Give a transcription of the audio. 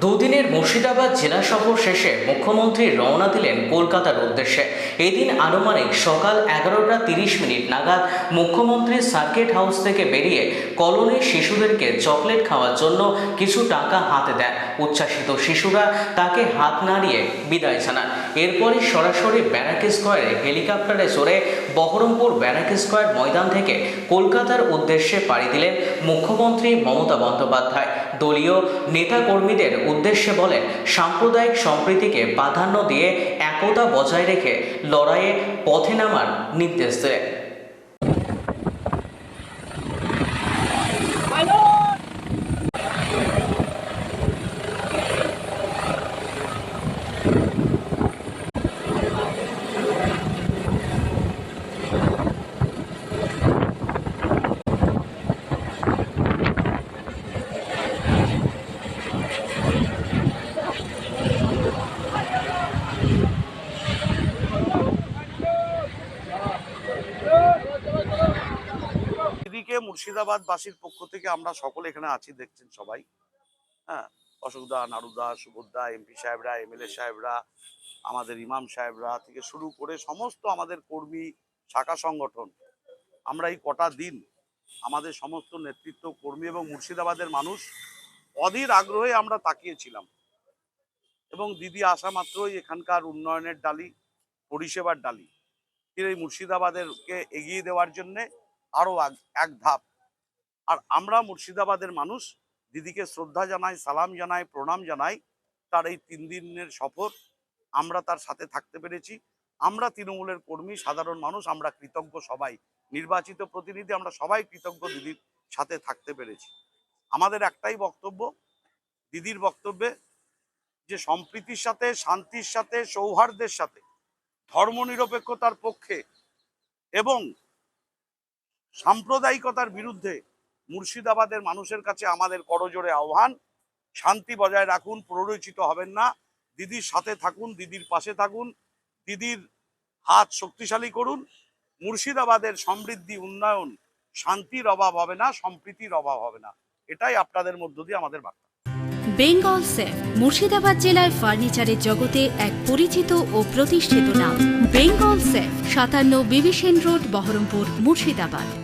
দুদিনের মুর্শিদাবাদ জেলা সফর শেষে মুখ্যমন্ত্রী রওনা দিলেন কলকাতার উদ্দেশ্যে। এদিন আনুমানিক সকাল এগারোটা তিরিশ মিনিট নাগাদ মুখ্যমন্ত্রী সার্কিট হাউস থেকে বেরিয়ে কলোনির শিশুদেরকে চকলেট খাওয়ার জন্য কিছু টাকা হাতে দেন। উচ্ছ্বাসিত শিশুরা তাকে হাত নাড়িয়ে বিদায় জানান। এরপরই সরাসরি ব্যারাক স্কোয়ারে, হেলিকপ্টারে চড়ে বহরমপুর ব্যারাক স্কোয়ার ময়দান থেকে কলকাতার উদ্দেশ্যে পাড়ি দিলেন মুখ্যমন্ত্রী মমতা বন্দ্যোপাধ্যায়। দলীয় নেতাকর্মীদের উদ্দেশ্যে বলেন, সাম্প্রদায়িক সম্প্রীতিকে প্রাধান্য দিয়ে একতা বজায় রেখে লড়াইয়ে পথে নামার নির্দেশ দিলেন। দিদিকে মুর্শিদাবাদবাসীর পক্ষ থেকে আমরা সকলে এখানে আছি, দেখছেন সবাই। হ্যাঁ অশোকদা নারুদা সুবোধদা এমপি সাহেবরা এমএলএ সাহেবরা, আমাদের ইমাম সাহেবরা থেকে শুরু করে সমস্ত আমাদের কর্মী, শাখা সংগঠন, আমরা এই কটা দিন আমাদের সমস্ত নেতৃত্ব, কর্মী এবং মুর্শিদাবাদের মানুষ অধীর আগ্রহে আমরা তাকিয়েছিলাম। এবং দিদি আসা মাত্রই এখানকার উন্নয়নের ডালি, পরিষেবার ডালি এই মুর্শিদাবাদেরকে এগিয়ে দেওয়ার জন্যে আরও আগ- এক ধাপ। আর আমরা মুর্শিদাবাদের মানুষ, দিদিকে শ্রদ্ধা জানাই, সালাম জানাই, প্রণাম জানাই, তার এই তিন দিনের সফর, আমরা তার সাথে থাকতে পেরেছি। আমরা তৃণমূলের কর্মী, সাধারণ মানুষ, আমরা কৃতজ্ঞ সবাই। নির্বাচিত প্রতিনিধি, আমরা সবাই কৃতজ্ঞ দিদির সাথে থাকতে পেরেছি। আমাদের একটাই বক্তব্য, দিদির বক্তব্যে যে সম্প্রীতির সাথে, শান্তির সাথে, সৌহার্দ্যের সাথে, ধর্মনিরপেক্ষতার পক্ষে এবং সাম্প্রদায়িকতার বিরুদ্ধে মুর্শিদাবাদের মানুষের কাছে আমাদের করজোড়ে আহ্বান। শান্তি বজায় রাখুন, প্ররোচিত হবেন না। দিদির সাথে থাকুন, দিদির পাশে থাকুন, দিদির হাত শক্তিশালী করুন। মুর্শিদাবাদের সমৃদ্ধি উন্নয়ন শান্তির অভাব হবে না, সম্প্রীতির অভাব হবে না। এটাই আপনাদের মধ্য দিয়ে আমাদের বার্তা। বেঙ্গল সেফ মুর্শিদাবাদ জেলায় ফার্নিচারের জগতে এক পরিচিত ও প্রতিষ্ঠিত নাম। বেঙ্গল সেফ সাতান্ন বিবিসেন রোড, বহরমপুর, মুর্শিদাবাদ।